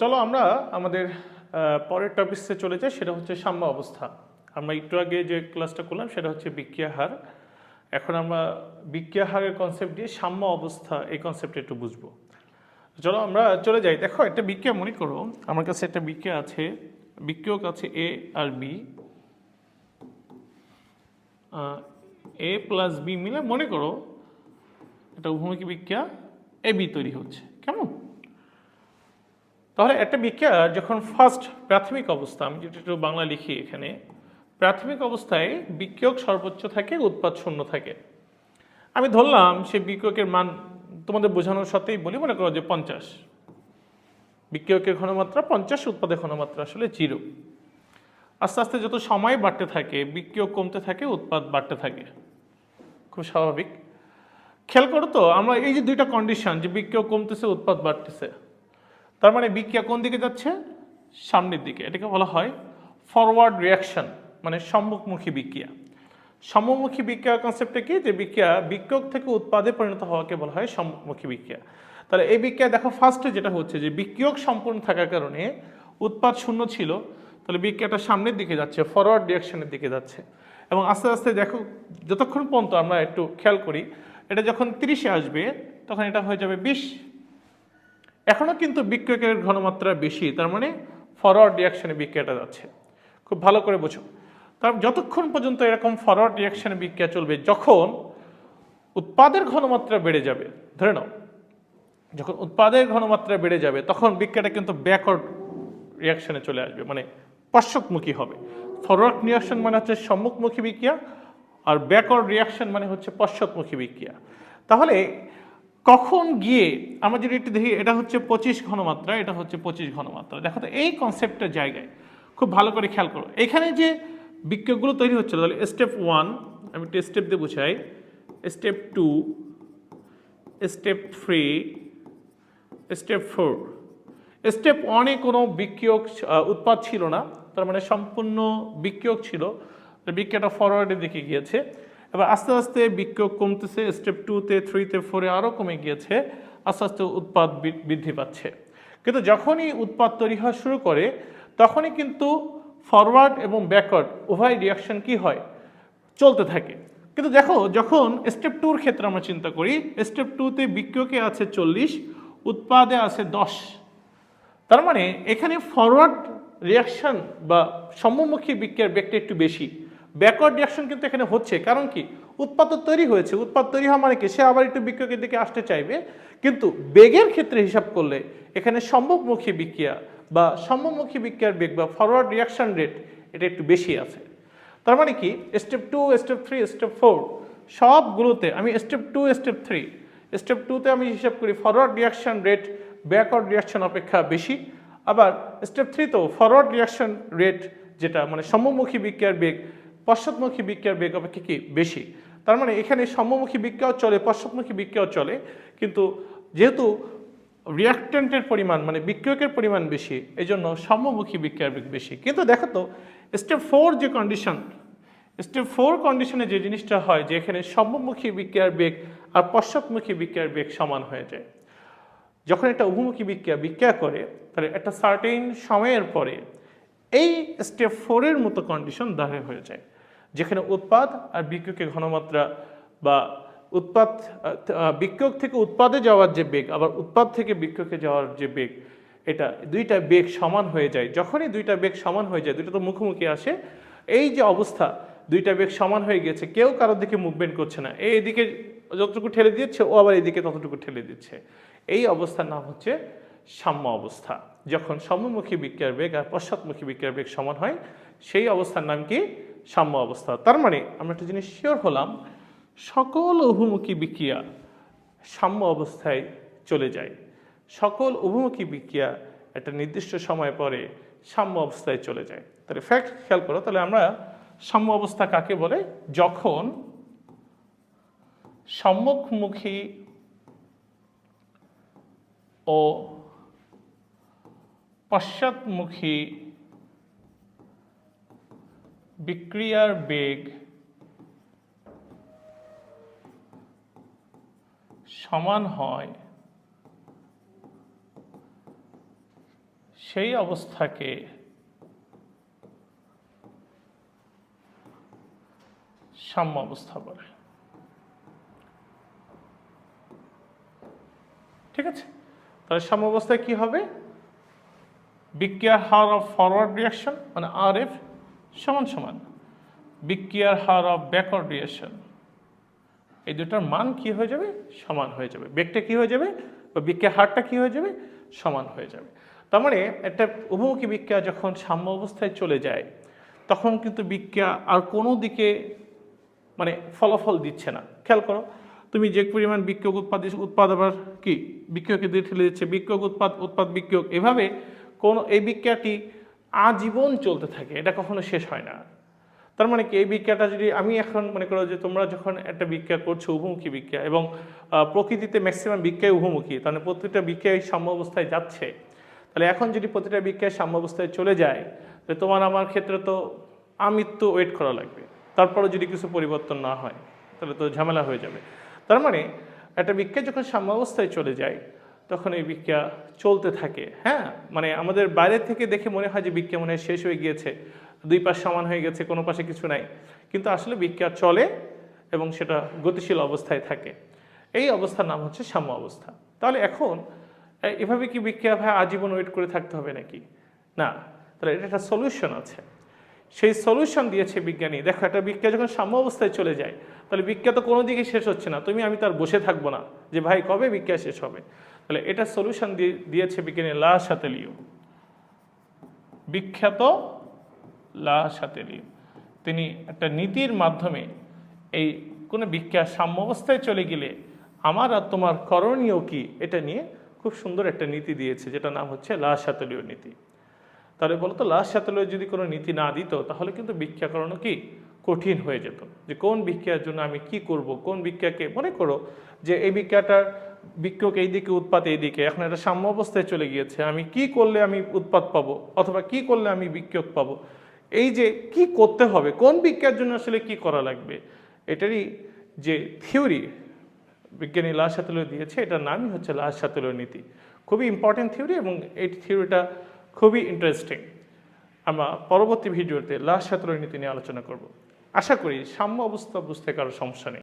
চলো আমরা আমাদের পরের টপিকসে চলে যাই, সেটা হচ্ছে সাম্য অবস্থা। আমরা একটু আগে যে ক্লাসটা করলাম, সেটা হচ্ছে বিক্রিয়া হার এখন আমরা বিক্রিয়া হারের কনসেপ্ট দিয়ে সাম্য অবস্থা এই কনসেপ্টটা একটু বুঝব। চলো আমরা চলে যাই। দেখো, একটা বিক্রিয়া মনে করো, আমার কাছে একটা বিক্রিয়া আছে, বিক্রিয়ক আছে এ আর বি এ প্লাস বি মিলে মনে করো একটা উভমুখী বিক্রিয়া এ বি তৈরি হচ্ছে। কেমন? তাহলে একটা বিক্রিয়া যখন ফার্স্ট প্রাথমিক অবস্থা, আমি যেটা একটু বাংলা লিখি এখানে, প্রাথমিক অবস্থায় বিক্রিয়ক সর্বোচ্চ থাকে, উৎপাদ শূন্য থাকে। আমি ধরলাম সেই বিক্রিয়কের মান তোমাদের বোঝানোর সাথেই বলি, মনে করো যে পঞ্চাশ। বিক্রিয়কের ঘনমাত্রা পঞ্চাশ, উৎপাদের ঘনমাত্রা আসলে জিরো। আস্তে আস্তে যত সময় বাড়তে থাকে, বিক্রিয়ক কমতে থাকে, উৎপাদ বাড়তে থাকে। খুব স্বাভাবিক। খেয়াল করো তো, আমরা এই যে দুইটা কন্ডিশন যে বিক্রিয়ক কমতেছে, উৎপাদ বাড়তেছে তার মানে বিক্রিয়া কোন দিকে যাচ্ছে? সামনের দিকে। এটাকে বলা হয় ফরওয়ার্ড রিয়াকশন মানে সম্মুখমুখী বিক্রিয়া। সম্মুখী বিক্রিয়ার কনসেপ্টটা কি? যে বিক্রিয়া বিক্রিয়ক থেকে উৎপাদে পরিণত হওয়াকে বলা হয় সম্মুখমুখী বিক্রিয়া। তাহলে এই বিক্রিয়া দেখো ফার্স্টে যেটা হচ্ছে যে বিক্রিয়ক সম্পূর্ণ থাকার কারণে উৎপাদ শূন্য ছিল, তাহলে বিক্রিয়াটা সামনের দিকে যাচ্ছে ফরওয়ার্ড ডিরেকশনের দিকে যাচ্ছে। এবং আস্তে আস্তে দেখো, যতক্ষণ পর্যন্ত আমরা একটু খেয়াল করি, এটা যখন তিরিশে আসবে, তখন এটা হয়ে যাবে বিশ এখনও কিন্তু বিক্রিয়কের ঘনমাত্রা বেশি, তার মানে ফরওয়ার্ড রিয়াকশনে বিক্রিয়াটা যাচ্ছে। খুব ভালো করে বোঝো। তার যতক্ষণ পর্যন্ত এরকম ফরওয়ার্ড রিয়াকশনে বিক্রিয়া চলবে, যখন উৎপাদের ঘনমাত্রা বেড়ে যাবে, ধরে নাও, যখন উৎপাদের ঘনমাত্রা বেড়ে যাবে, তখন বিক্রিয়াটা কিন্তু ব্যাকওয়ার্ড রিয়াকশনে চলে আসবে মানে পশ্চাৎমুখী হবে। ফরওয়ার্ড রিয়াকশন মানে হচ্ছে সম্মুখমুখী বিক্রিয়া, আর ব্যাকওয়ার্ড রিয়াকশন মানে হচ্ছে পশ্চাৎমুখী বিক্রিয়া। তাহলে কখন গিয়ে আমরা যদি একটু দেখি, এটা হচ্ছে পঁচিশ ঘনমাত্রা, এটা হচ্ছে পঁচিশ ঘনমাত্রা। দেখো তো, এই কনসেপ্টের জায়গায়। খুব ভালো করে খেয়াল করো। এখানে যে বিক্রিয়াগুলো তৈরি হচ্ছে তাহলে স্টেপ ওয়ান আমি একটু স্টেপ দিয়ে বুঝাই। Step two step three step four step ওয়ানে কোনো বিক্রিয়ক উৎপাদ ছিল না। তার মানে সম্পূর্ণ বিক্রিয়ক ছিল। বিক্রিয়াটা ফরওয়ার্ডের দিকে গিয়েছে। এবার আস্তে আস্তে বিক্রিয়ক কমতেছে স্টেপ টুতে থ্রিতে ফোরে আরও কমে গিয়েছে, আস্তে আস্তে উৎপাদ বৃদ্ধি পাচ্ছে। কিন্তু যখনই উৎপাদ তৈরি হওয়া শুরু করে, তখনই কিন্তু ফরওয়ার্ড এবং ব্যাকওয়ার্ড উভয় রিয়াকশন কি হয়? চলতে থাকে। কিন্তু দেখো, যখন স্টেপ টুর ক্ষেত্রে আমরা চিন্তা করি স্টেপ টুতে বিক্রিয়কে আছে চল্লিশ, উৎপাদে আছে দশ। তার মানে এখানে ফরওয়ার্ড রিয়াকশন বা সম্মুখী বিক্রিয়ার বেগটা একটু বেশি। ব্যাকওয়ার্ড রিয়াকশন কিন্তু এখানে হচ্ছে। কারণ কি? উৎপাদ তৈরি হয়েছে। উৎপাদ তৈরি হওয়া মানে কি? সে আবার একটু বিক্রিয়কের দিকে আসতে চাইবে। কিন্তু বেগের ক্ষেত্রে হিসাব করলে এখানে সম্ভবমুখী বিক্রিয়া বা সম্মুখী বিক্রিয়ার বেগ বা ফরওয়ার্ড রিয়াকশন রেট এটা একটু বেশি আছে। তার মানে কি? Step two step three step four সবগুলোতে আমি step two step three step টুতে আমি হিসাব করি forward reaction rate backward reaction অপেক্ষা বেশি। আবার স্টেপ থ্রিতেও ফরওয়ার্ড রিয়াকশন রেট যেটা মানে সম্মুখী বিক্রিয়ার বেগ পশ্চাৎমুখী বিক্রিয়ার বেগ অপেক্ষা কি বেশি? তার মানে এখানে সম্মুখী বিক্রিয়াও চলে, পশ্চাৎমুখী বিক্রিয়াও চলে, কিন্তু যেহেতু রিয়াক্টেন্টের পরিমাণ মানে বিক্রিয়কের পরিমাণ বেশি এই জন্য সম্মুখী বিক্রিয়ার বেগ বেশি। কিন্তু দেখো তো স্টেপ ফোর যে কন্ডিশন স্টেপ ফোর কন্ডিশনে যে জিনিসটা হয় যে এখানে সম্মুখী বিক্রিয়ার বেগ আর পশ্চাৎমুখী বিক্রিয়ার বেগ সমান হয়ে যায়। যখন একটা উভমুখী বিক্রিয়া বিক্রিয়া করে, তাহলে একটা সার্টেন সময়ের পরে এই স্টেপ ফোরের মতো কন্ডিশন দাঁড়ে হয়ে যায়। যেখানে উৎপাদ আর বিক্রিয়কের ঘনমাত্রা বা উৎপাদ আহ, বিক্রিয়ক থেকে উৎপাদে যাওয়ার যে বেগ আবার উৎপাদ থেকে বিক্রিয়কে যাওয়ার যে বেগ এটা দুইটা বেগ সমান হয়ে যায়। যখনই দুইটা বেগ সমান হয়ে যায় দুইটা তো মুখোমুখি আসে এই যে অবস্থা দুইটা বেগ সমান হয়ে গেছে কেউ কারোর দিকে মুভমেন্ট করছে না। এই এদিকে যতটুকু ঠেলে দিচ্ছে ও আবার এদিকে ততটুকু ঠেলে দিচ্ছে। এই অবস্থার নাম হচ্ছে সাম্য অবস্থা। যখন সম্মুখী বিক্রিয়ার বেগ আর পশ্চাৎমুখী বিক্রিয়ার বেগ সমান হয় সেই অবস্থার নাম কি? সাম্য অবস্থা। তার মানে আমরা একটা জিনিস শিওর হলাম, সকল অভিমুখী বিক্রিয়া সাম্য অবস্থায় চলে যায়। সকল অভিমুখী বিক্রিয়া একটা নির্দিষ্ট সময় পরে সাম্য অবস্থায় চলে যায়। তাহলে ফ্যাক্ট খেয়াল করো, তাহলে আমরা সাম্য অবস্থা কাকে বলে? যখন সম্মুখমুখী ও পশ্চাৎমুখী বিক্রিয়ার বেগ সমান হয় সেই অবস্থাকে সাম্য অবস্থা বলে। ঠিক আছে? তাহলে সাম্য অবস্থায় কি হবে? বিক্রিয়ার হার অফ ফরওয়ার্ড রিয়াকশন মানে আর এফ সমান সমান। বিক্রিয়ার হার অফ ব্যাকওয়ার্ড রিয়েশন এই দুটার মান কি হয়ে যাবে? সমান হয়ে যাবে। বেগটা কি হয়ে যাবে? বা বিক্রিয়ার হারটা কি হয়ে যাবে? সমান হয়ে যাবে। তার মানে একটা উভমুখী বিক্রিয়া যখন সাম্য অবস্থায় চলে যায়, তখন কিন্তু বিক্রিয়া আর কোনো দিকে মানে ফলাফল দিচ্ছে না। খেয়াল করো, তুমি যে পরিমাণ বিক্ষোভ উৎপাদ উৎপাদ আবার কি? বিক্ষোভকে দিয়ে ঠেলে দিচ্ছে। বিক্ষোভ উৎপাদ উৎপাদ বিক্ষোভ এভাবে কোন এই বিক্রিয়াটি আজীবন চলতে থাকে, এটা কখনো শেষ হয় না। তার মানে কি? এই বিক্রিয়াটা যদি আমি এখন মনে করো যে তোমরা যখন একটা বিক্রিয়া করছ, উভমুখী বিক্রিয়া এবং প্রকৃতিতে ম্যাক্সিমাম বিক্রিয়া উভমুখী, তাহলে প্রত্যেকটা বিক্রিয়ায় সাম্য অবস্থায় যাচ্ছে। তাহলে এখন যদি প্রতিটা বিক্রিয়া সাম্য অবস্থায় চলে যায়, তাহলে তোমার আমার ক্ষেত্রে তো আমৃত্যু ওয়েট করা লাগবে। তারপরে যদি কিছু পরিবর্তন না হয়, তাহলে তো ঝামেলা হয়ে যাবে। তার মানে একটা বিক্রিয়া যখন সাম্য অবস্থায় চলে যায় তখন এই বিক্রিয়া চলতে থাকে। হ্যাঁ? মানে আমাদের বাইরে থেকে দেখে মনে হয় যে বিক্রিয়া মনে হয় শেষ হয়ে গিয়েছে। দুই পাশ সমান হয়ে গেছে, কোনো পাশে কিছু নাই। কিন্তু আসলে বিক্রিয়া চলে এবং সেটা গতিশীল অবস্থায় থাকে। এই অবস্থার নাম হচ্ছে সাম্য অবস্থা। তাহলে এখন এভাবে কি বিক্রিয়া ভাই আজীবন ওয়েট করে থাকতে হবে নাকি? না। তাহলে এটা একটা সলিউশন আছে। সেই সলিউশন দিয়েছে বিজ্ঞানী। দেখো, একটা বিক্রিয়া যখন সাম্য অবস্থায় চলে যায়, তাহলে বিক্রিয়া তো কোনো দিকে শেষ হচ্ছে না। তুমি, আমি তার বসে থাকব না যে, ভাই, কবে বিক্রিয়া শেষ হবে? তাহলে এটা সলিউশন দিয়ে, দিয়েছে বিজ্ঞানী লা সাতেলিও বিখ্যাত লা সাতেলিও তিনি একটা নীতির মাধ্যমে এই কোনো বিক্রিয়া সাম্য অবস্থায় চলে গেলে আমার আর তোমার করণীয় কি এটা নিয়ে খুব সুন্দর একটা নীতি দিয়েছে যেটা নাম হচ্ছে লা সাতেলীয় নীতি। তাহলে বলতো লাস্ট সাতলে যদি কোনো নীতি না দিত, তাহলে কিন্তু করানো কি? কঠিন হয়ে যেত যে কোন ভিক্ষার জন্য আমি কি করব, কোন ভিক্ষাকে, মনে করো যে এই ভিক্ষাটার বিক্ষোভ এই দিকে উৎপাদ এই দিকে এখন এটা সাম্য অবস্থায় চলে গিয়েছে, আমি কি করলে আমি উৎপাত পাবো অথবা কি করলে আমি বিক্ষোভ পাবো? এই যে কি করতে হবে, কোন ভিক্ষার জন্য আসলে কি করা লাগবে? এটারই যে থিওরি বিজ্ঞানী লাশ সাতুলো দিয়েছে, এটার নামই হচ্ছে লাশ সাতুলো নীতি। খুবই ইম্পর্টেন্ট থিওরি এবং এই থিওরিটা খুবই ইন্টারেস্টিং আমরা পরবর্তী ভিডিওতে লাশ সাতুলো নীতি নিয়ে আলোচনা করব। আশা করি সাম্য অবস্থা বুঝতে কারও সমস্যা নেই।